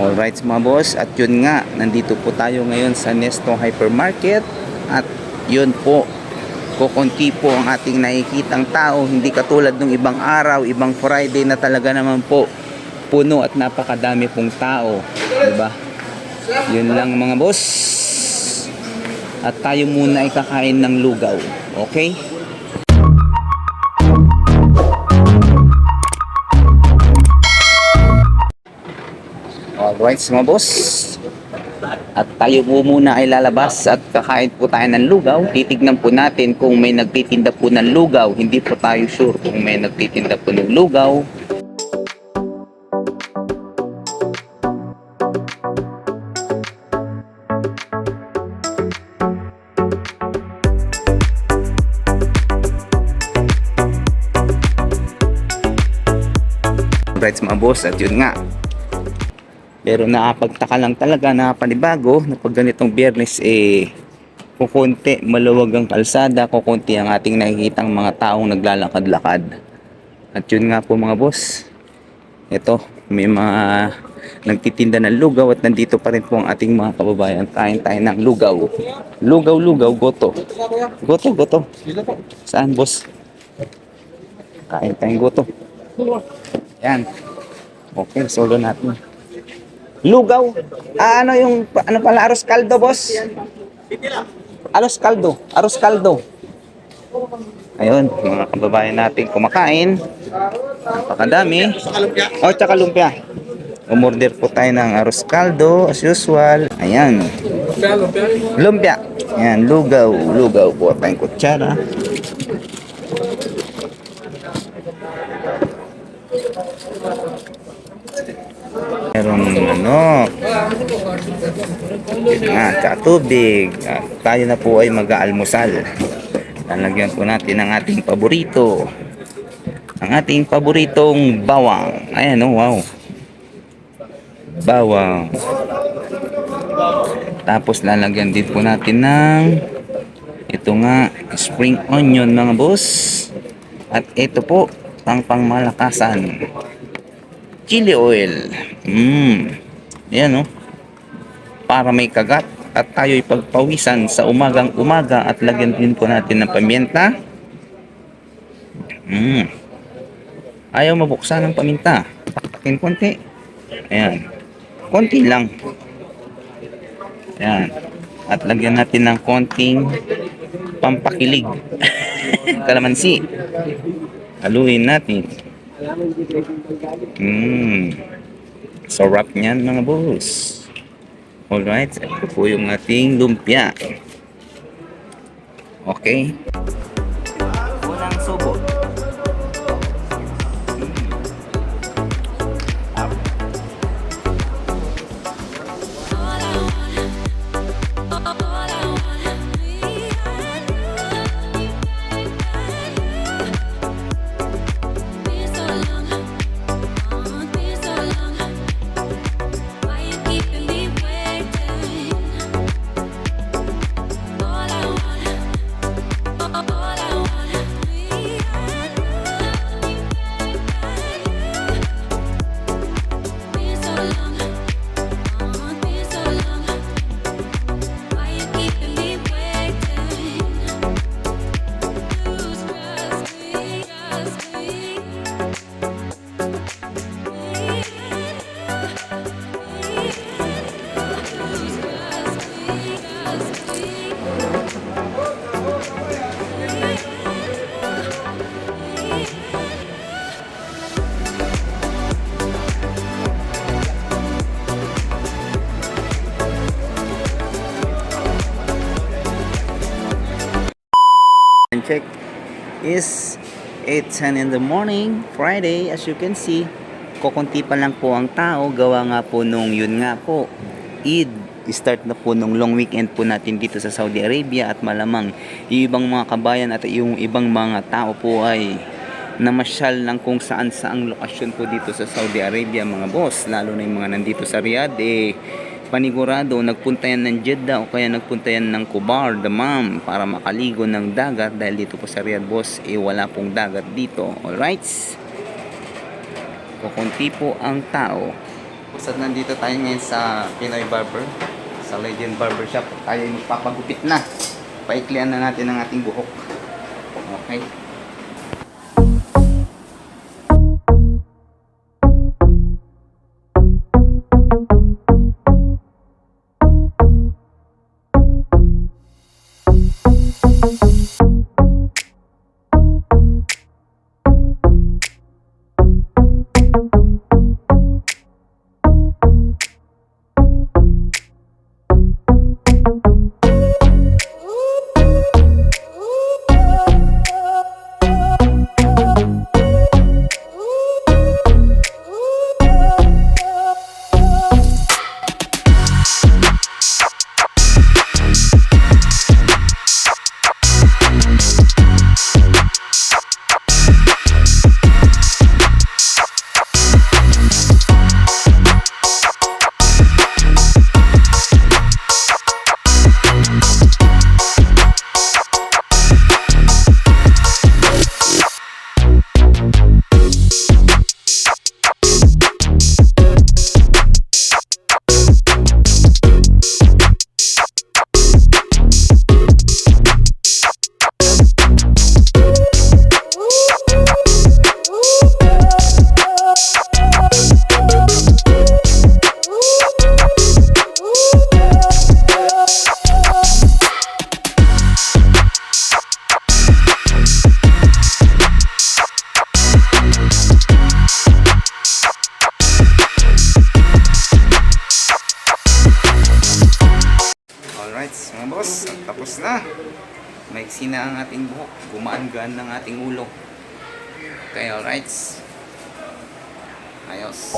Alright mga boss, at yun nga, nandito po tayo ngayon sa Nesto Hypermarket at yun po, kukunti po ang ating nakikitang tao, hindi katulad ng ibang araw, ibang Friday na talaga naman po puno at napakadami pong tao, di ba? Yun lang mga boss. At tayo muna ay kakain ng lugaw, okay? Alright mga boss. At tayo po muna ay lalabas at kakain po tayo ng lugaw. Titignan po natin kung may nagtitinda po ng lugaw. Hindi po tayo sure kung may nagtitinda po ng lugaw. Alright mga boss at yun nga pero nakapagtaka lang talaga na panibago na pag ganitong biyernes eh kukunti maluwag ang kalsada, kukunti ang ating nakikitang mga taong naglalakad-lakad. At yun nga po mga boss. Ito, may mga nagtitinda ng lugaw at nandito pa rin po ang ating mga kababayan. Kain tayo ng lugaw. Lugaw, lugaw, goto. Goto, goto. Saan boss? Kain tayong goto. Yan. Okay, solo natin. Lugaw. Ah, ano yung ano pala aros kaldo, boss? Aros kaldo, aros kaldo. Ayun, mga kababayan natin kumakain. Napakadami. Oh, tsaka lumpia. Umorder po tayo ng aros kaldo as usual. Ayan. Lumpia. Ayan, lugaw. Lugaw po tayong kutsara. Merong ano, Ah, tsaka tubig. At tayo na po ay mag-aalmusal. Lalagyan po natin ang ating paborito. Ang ating paboritong bawang. Ayan oh, wow. Bawang. Tapos lalagyan din po natin ng ito nga, spring onion mga boss. At ito po, pang pangmalakasan. Chili oil. Mmm. Ayan oh para may kagat at tayo'y pagpawisan sa umagang umaga at lagyan din po natin ng paminta. Mm. Ayaw mabuksan ng paminta. Patakin konti. Ayan. Konti lang. Ayan. At lagyan natin ng konting pampakilig. Kalamansi. Haluin natin. Mm. Sarap niyan mga boss. Alright, ito po yung ating lumpia. Okay. Check is 8.10 in the morning, Friday, as you can see. Kukunti pa lang po ang tao, gawa nga po nung yun nga po, Eid. Start na po nung long weekend po natin dito sa Saudi Arabia at malamang yung ibang mga kabayan at yung ibang mga tao po ay namasyal ng kung saan saang lokasyon po dito sa Saudi Arabia mga boss lalo na yung mga nandito sa Riyadh eh panigurado nagpunta yan ng Jeddah o kaya nagpunta yan ng Kubar, Damam para makaligo ng dagat dahil dito po sa Riyadh boss eh wala pong dagat dito alright kukunti po ang tao Basta nandito tayo ngayon sa Pinoy Barber, sa Legend Barber Shop. Tayo ay magpapagupit na. Paiklian na natin ang ating buhok. Okay. Alright, mga boss, tapos na. Maiksi na ang ating buhok. Gumaan-gaan ng ating ulo. Okay, alright. Ayos.